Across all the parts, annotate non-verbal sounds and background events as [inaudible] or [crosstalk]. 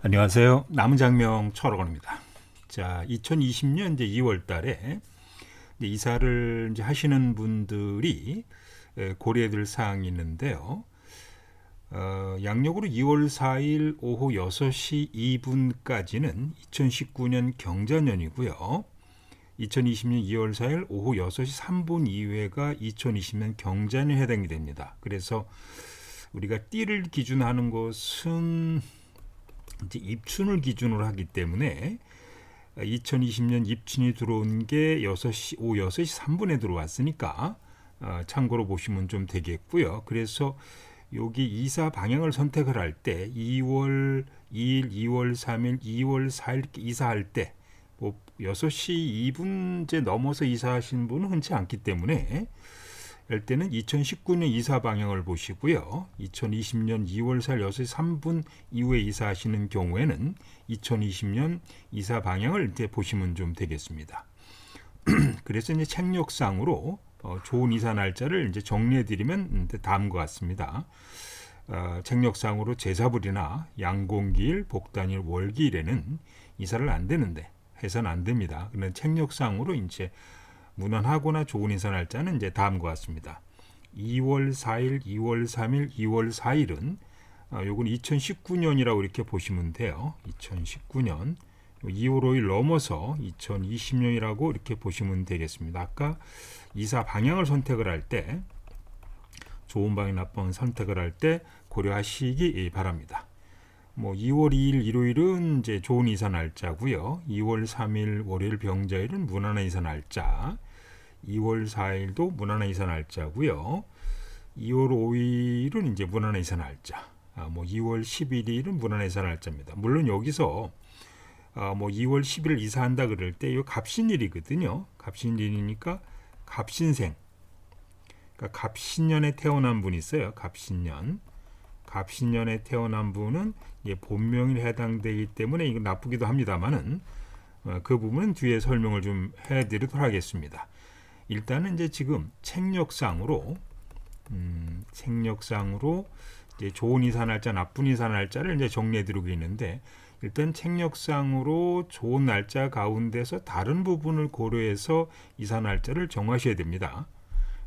안녕하세요. 남장명 철학원입니다. 자, 2020년 이제 2월 달에 이사를 이제 하시는 분들이 에, 고려해야 될 사항이 있는데요. 어, 양력으로 2월 4일 오후 6시 2분까지는 2019년 경자년이고요. 2020년 2월 4일 오후 6시 3분 이후가 2020년 경자년에 해당이 됩니다. 그래서 우리가 띠를 기준하는 것은 이제 입춘을 기준으로 하기 때문에 2020년 입춘이 들어온 게 6시 오후 6시 3분에 들어왔으니까 어, 참고로 보시면 좀 되겠고요. 그래서 여기 이사 방향을 선택을 할 때 2월 2일, 2월 3일, 2월 4일 이렇게 이사할 때 뭐 6시 2분째 넘어서 이사하신 분은 흔치 않기 때문에 이럴 때는 2019년 이사 방향을 보시고요. 2020년 2월 4일 6시 3분 이후에 이사하시는 경우에는 2020년 이사 방향을 이제 보시면 좀 되겠습니다. [clears throat] 그래서 이제 책력상으로 어, 좋은 이사 날짜를 이제 정리해 드리면 다음과 같습니다. 어, 책력상으로 제사불이나 양공기일, 복단일, 월기일에는 이사를 안 되는데 해서는 안 됩니다. 그런 책력상으로 이제 무난하거나 좋은 인사 날짜는 이제 다음과 같습니다. 2월 4일, 2월 3일, 2월 4일은 아, 요건 2019년이라고 이렇게 보시면 돼요. 2019년 2월 5일 넘어서 2020년이라고 이렇게 보시면 되겠습니다. 아까 이사 방향을 선택을 할 때 좋은 방향, 나쁜 선택을 할 때 고려하시기 바랍니다. 뭐 2월 2일 일요일은 이제 좋은 이사 날짜고요. 2월 3일 월요일 병자일은 무난한 이사 날짜. 2월 4일도 무난한 이사 날짜고요. 2월 5일은 이제 무난한 이사 날짜. 아, 뭐 2월 11일은 무난한 이사 날짜입니다. 물론 여기서 아, 뭐 2월 10일 이사한다 그럴 때 이거 갑신일이거든요. 갑신일이니까 갑신생. 그러니까 갑신년에 태어난 분이 있어요. 갑신년. 갑신년에 태어난 분은 예, 본명에 해당되기 때문에 이거 나쁘기도 합니다만은 어, 그 부분은 뒤에 설명을 좀 해드리도록 하겠습니다. 일단은 이제 지금 책력상으로 음, 책력상으로 이제 좋은 이사 날짜, 나쁜 이사 날짜를 이제 정리해 드리고 있는데 일단 책력상으로 좋은 날짜 가운데서 다른 부분을 고려해서 이사 날짜를 정하셔야 됩니다.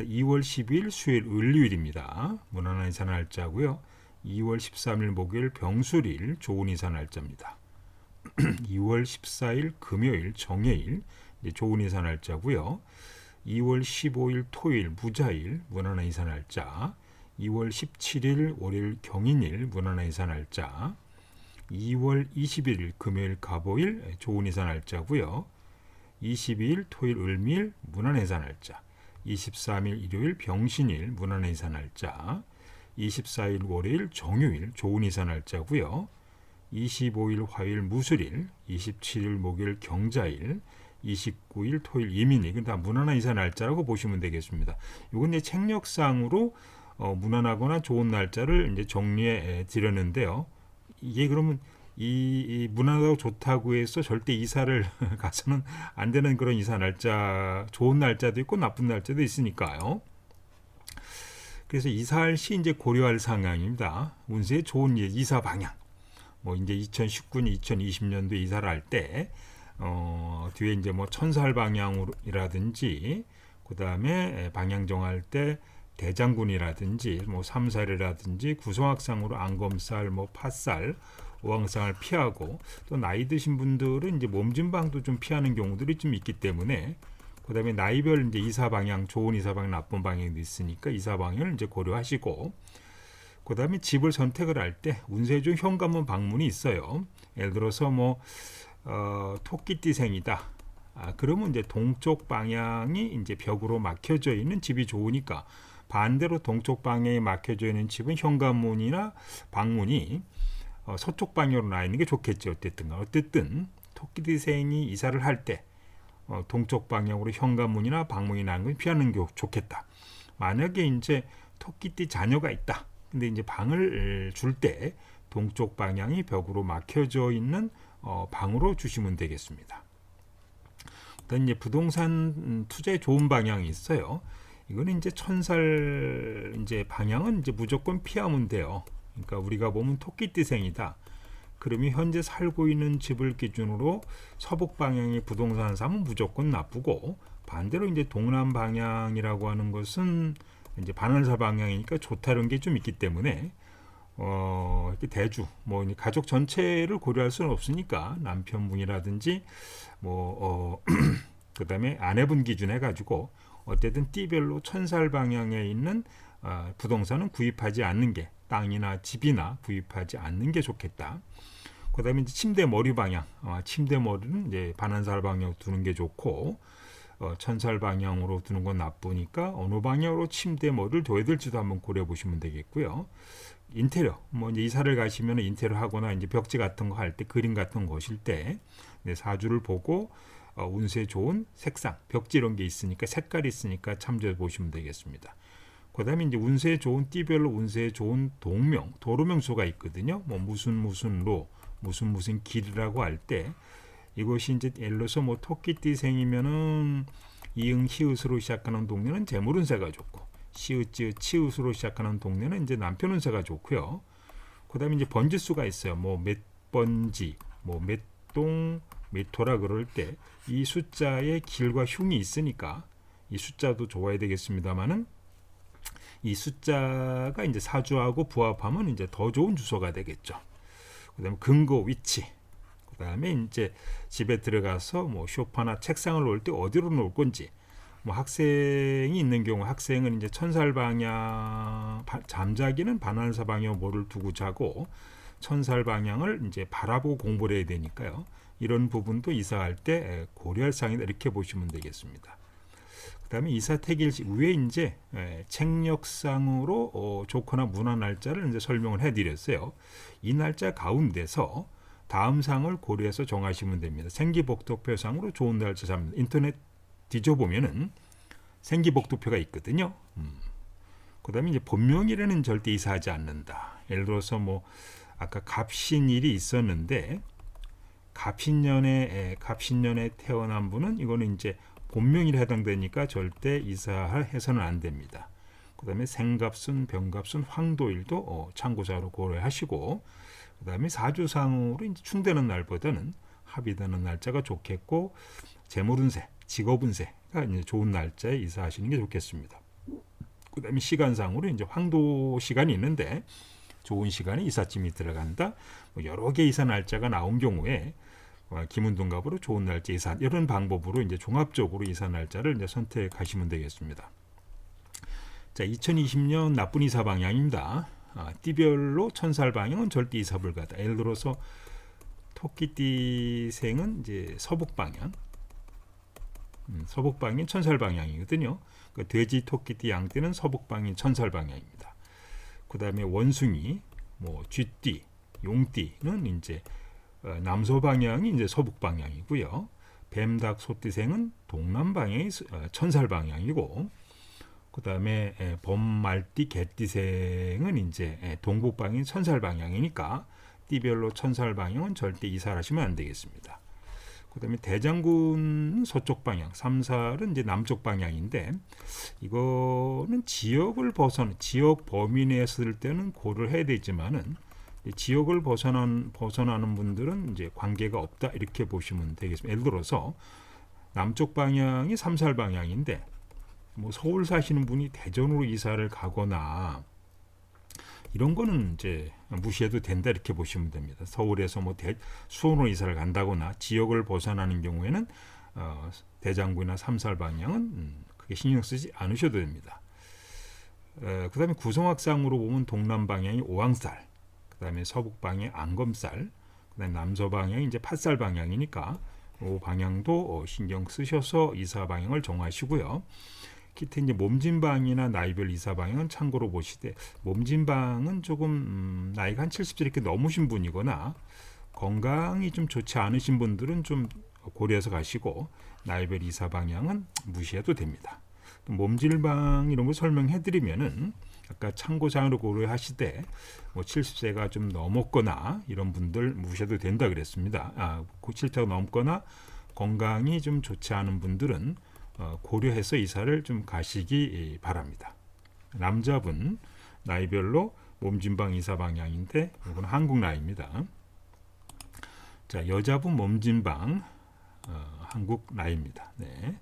2월 10일 수요일 을류일입니다. 무난한 이사 날짜고요. 2월 13일 목요일 병술일 좋은 이사 날짜입니다. 2월 14일 금요일 정해일 좋은 이사 날짜고요. 2월 15일 토요일 무자일 무난한 이사 날짜. 2월 17일 월요일 경인일 무난한 이사 날짜. 2월 21일 금요일 가보일 좋은 이사 날짜고요. 22일 토요일 을밀 무난한 이사 날짜. 23일 일요일 병신일 무난한 이사 날짜. 24일 월요일 정유일 좋은 이사 날짜고요. 25일 화요일 무술일, 27일 목요일 경자일, 29일 토요일 이민일 이건 다 무난한 이사 날짜라고 보시면 되겠습니다. 이건 이제 책력상으로 어, 무난하거나 좋은 날짜를 이제 정리해 드렸는데요. 이게 그러면 이, 이 무난하고 좋다고 해서 절대 이사를 [laughs] 가서는 안 되는 그런 이사 날짜, 좋은 날짜도 있고 나쁜 날짜도 있으니까요. 그래서 이사할 시 이제 고려할 상황입니다. 운세의 좋은 이사 방향. 뭐 이제 2019년, 2020년도 이사를 할 때, 어, 뒤에 이제 뭐 천살 방향이라든지, 그 다음에 방향 정할 때 대장군이라든지, 뭐 삼살이라든지, 구성학상으로 안검살, 뭐 팥살, 오왕상을 피하고, 또 나이 드신 분들은 이제 몸진방도 좀 피하는 경우들이 좀 있기 때문에, 그 다음에 나이별 이제 이사 방향, 좋은 이사 방향, 나쁜 방향도 있으니까 이사 방향을 이제 고려하시고, 그 다음에 집을 선택을 할 때 운세 중 현관문 방문이 있어요. 예를 들어서 뭐 어, 토끼띠생이다. 아, 그러면 이제 동쪽 방향이 이제 벽으로 막혀져 있는 집이 좋으니까 반대로 동쪽 방향에 막혀져 있는 집은 현관문이나 방문이 어, 서쪽 방향으로 나 있는 게 좋겠죠. 어쨌든 어쨌든 토끼띠생이 이사를 할때 어, 동쪽 방향으로 현관문이나 방문이 나는 걸 피하는 게 좋겠다. 만약에 이제 토끼띠 자녀가 있다. 근데 이제 방을 줄 때 동쪽 방향이 벽으로 막혀져 있는 어, 방으로 주시면 되겠습니다. 그다음 이제 부동산 투자에 좋은 방향이 있어요. 이거는 이제 천살 이제 방향은 이제 무조건 피하면 돼요. 그러니까 우리가 보면 토끼띠생이다. 그러면 현재 살고 있는 집을 기준으로 서북 방향의 부동산 사면 무조건 나쁘고 반대로 이제 동남 방향이라고 하는 것은 이제 반환사 방향이니까 좋다는 게 좀 있기 때문에 어, 이렇게 대주 뭐 가족 전체를 고려할 수는 없으니까 남편분이라든지 뭐 어, [clears throat] 그 다음에 아내분 기준 해 가지고 어쨌든 띠별로 천살 방향에 있는 어, 부동산은 구입하지 않는 게 땅이나 집이나 구입하지 않는 게 좋겠다. 그 다음에 이제 침대 머리 방향, 어, 침대 머리는 이제 반환살 방향 두는 게 좋고 어, 천살 방향으로 두는 건 나쁘니까 어느 방향으로 침대 머리를 둬야 될지도 한번 고려 보시면 되겠고요. 인테리어, 뭐 이제 이사를 가시면 인테리어 하거나 이제 벽지 같은 거 할 때 그림 같은 거 보실 때 네, 사주를 보고 어, 운세 좋은 색상, 벽지 이런 게 있으니까 색깔이 있으니까 참조해 보시면 되겠습니다. 그다음에 이제 운세 좋은 띠별로 운세 좋은 동명, 도로명수가 있거든요. 뭐 무슨 무슨 로, 무슨 무슨 길이라고 할 때 이것이 이제 들어서 뭐 토끼띠생이면은 이응 히읗으로 시작하는 동네는 재물운세가 좋고 시읒지읒 치읒으로 시작하는 동네는 이제 남편 운세가 좋고요. 그다음에 이제 번지수가 있어요. 뭐 몇 번지, 뭐 몇 동 몇호라 그럴 때 이 숫자의 길과 흉이 있으니까 이 숫자도 좋아야 되겠습니다만은 이 숫자가 이제 사주하고 부합하면 이제 더 좋은 주소가 되겠죠. 그다음에 근거 위치. 그다음에 이제 집에 들어가서 뭐 소파나 책상을 놓을 때 어디로 놓을 건지. 뭐 학생이 있는 경우 학생은 이제 천살 방향 바- 잠자기는 반환사 방향 뭐를 두고 자고 천살 방향을 이제 바라보고 공부를 해야 되니까요. 이런 부분도 이사할 때 고려할 사항이다 이렇게 보시면 되겠습니다. 그다음에 이사 택일시 위에 이제 에, 책력상으로 어, 좋거나 문화 날짜를 이제 설명을 해드렸어요. 이 날짜 가운데서 다음 상을 고려해서 정하시면 됩니다. 생기복도표상으로 좋은 날짜 잡니다. 인터넷 뒤져보면은 생기복도표가 있거든요. 음. 그 다음에 이제 본명일에는 절대 이사하지 않는다. 예를 들어서 뭐 아까 갑신일이 있었는데 갑신년에 에, 갑신년에 태어난 분은 이거는 이제 본명일에 해당되니까 절대 이사해서는 안 됩니다. 그 다음에 생갑순, 병갑순, 황도일도 어, 참고자로 고려하시고 그다음에 사주상으로 이제 충되는 날보다는 합의되는 날짜가 좋겠고 재물운세, 직업운세가 이제 좋은 날짜에 이사하시는 게 좋겠습니다. 그다음에 시간상으로 이제 황도 시간이 있는데 좋은 시간에 이삿짐이 들어간다. 뭐 여러 개 이사 날짜가 나온 경우에 어, 김운동갑으로 좋은 날짜 이사 이런 방법으로 이제 종합적으로 이사 날짜를 이제 선택하시면 되겠습니다. 자, 2020년 나쁜 이사 방향입니다. 아, 띠별로 천살 방향은 절대 이사 불가다. 예를 들어서 토끼띠생은 이제 서북 방향, 음, 서북 방향 천살 방향이거든요. 그 돼지, 토끼띠, 양띠는 서북 방향 천살 방향입니다. 그 다음에 원숭이, 뭐 쥐띠, 용띠는 이제 어, 남서 방향이 이제 서북 방향이고요. 뱀, 닭, 소띠생은 동남 방향이 서- 어, 천살 방향이고, 그 다음에 범말띠, 개띠생은 이제 에, 동북 방향 천살 방향이니까 띠별로 천살 방향은 절대 이사를 하시면 안 되겠습니다. 그 다음에 대장군 서쪽 방향, 삼살은 이제 남쪽 방향인데 이거는 지역을 벗어나 지역 범위 내에 쓸 때는 고려를 해야 되지만은 이 지역을 벗어난 벗어나는 분들은 이제 관계가 없다 이렇게 보시면 되겠습니다. 예를 들어서 남쪽 방향이 삼살 방향인데 뭐 서울 사시는 분이 대전으로 이사를 가거나 이런 거는 이제 무시해도 된다 이렇게 보시면 됩니다. 서울에서 뭐 대, 수원으로 이사를 간다거나 지역을 벗어나는 경우에는 어, 대장구나 삼살 방향은 음, 크게 신경 쓰지 않으셔도 됩니다. 어, 그다음에 구성학상으로 보면 동남 방향이 오왕살, 그다음에 서북 방향이 안검살, 그다음에 남서 방향이 이제 팥살 방향이니까 이 방향도 어, 신경 쓰셔서 이사 방향을 정하시고요. 기타 이제 몸진방이나 나이별 이사 방향은 참고로 보시되 몸진방은 조금 음, 나이가 한 70세 이렇게 넘으신 분이거나 건강이 좀 좋지 않으신 분들은 좀 고려해서 가시고 나이별 이사 방향은 무시해도 됩니다. 또 몸질방 이런 거 설명해 드리면은 아까 참고사항으로 고려하시되 뭐 70세가 좀 넘었거나 이런 분들 무시해도 된다 그랬습니다. 아, 70세가 넘거나 건강이 좀 좋지 않은 분들은 어, 고려해서 이사를 좀 가시기 바랍니다. 남자분 나이별로 몸진방 이사 방향인데 이건 한국 나이입니다. 자 여자부 몸진방 어, 한국 나이입니다. 네.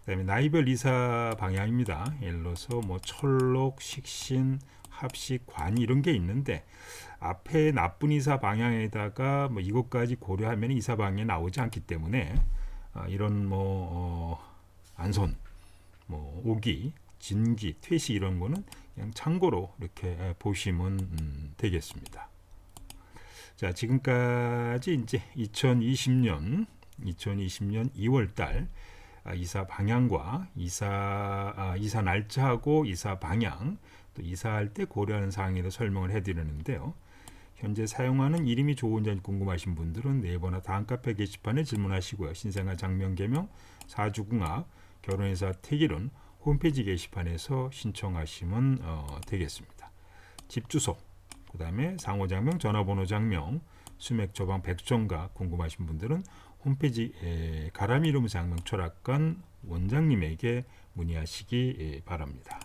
그다음에 나이별 이사 방향입니다. 예를 들어서 뭐 철록, 식신, 합식, 관 이런 게 있는데 앞에 나쁜 이사 방향에다가 뭐 이것까지 고려하면 이사 방향에 나오지 않기 때문에 아, 이런 뭐 어, 안손, 뭐 오기, 진기, 퇴시 이런 거는 그냥 참고로 이렇게 보시면 음, 되겠습니다. 자 지금까지 이제 2020년 2020년 2월 달 아, 이사 방향과 이사 아, 이사 날짜하고 이사 방향 또 이사할 때 고려하는 사항에 대해 설명을 해 드리는데요. 현재 사용하는 이름이 좋은지 궁금하신 분들은 네이버나 다음 카페 게시판에 질문하시고요. 신생아 장명 개명 사주궁합 결혼회사 택일은 홈페이지 게시판에서 신청하시면 어, 되겠습니다. 집 주소 그 다음에 상호 장명 전화번호 장명 수맥 처방 백종가 궁금하신 분들은 홈페이지 에, 가람이 이름 장명 철학관 원장님에게 문의하시기 에, 바랍니다.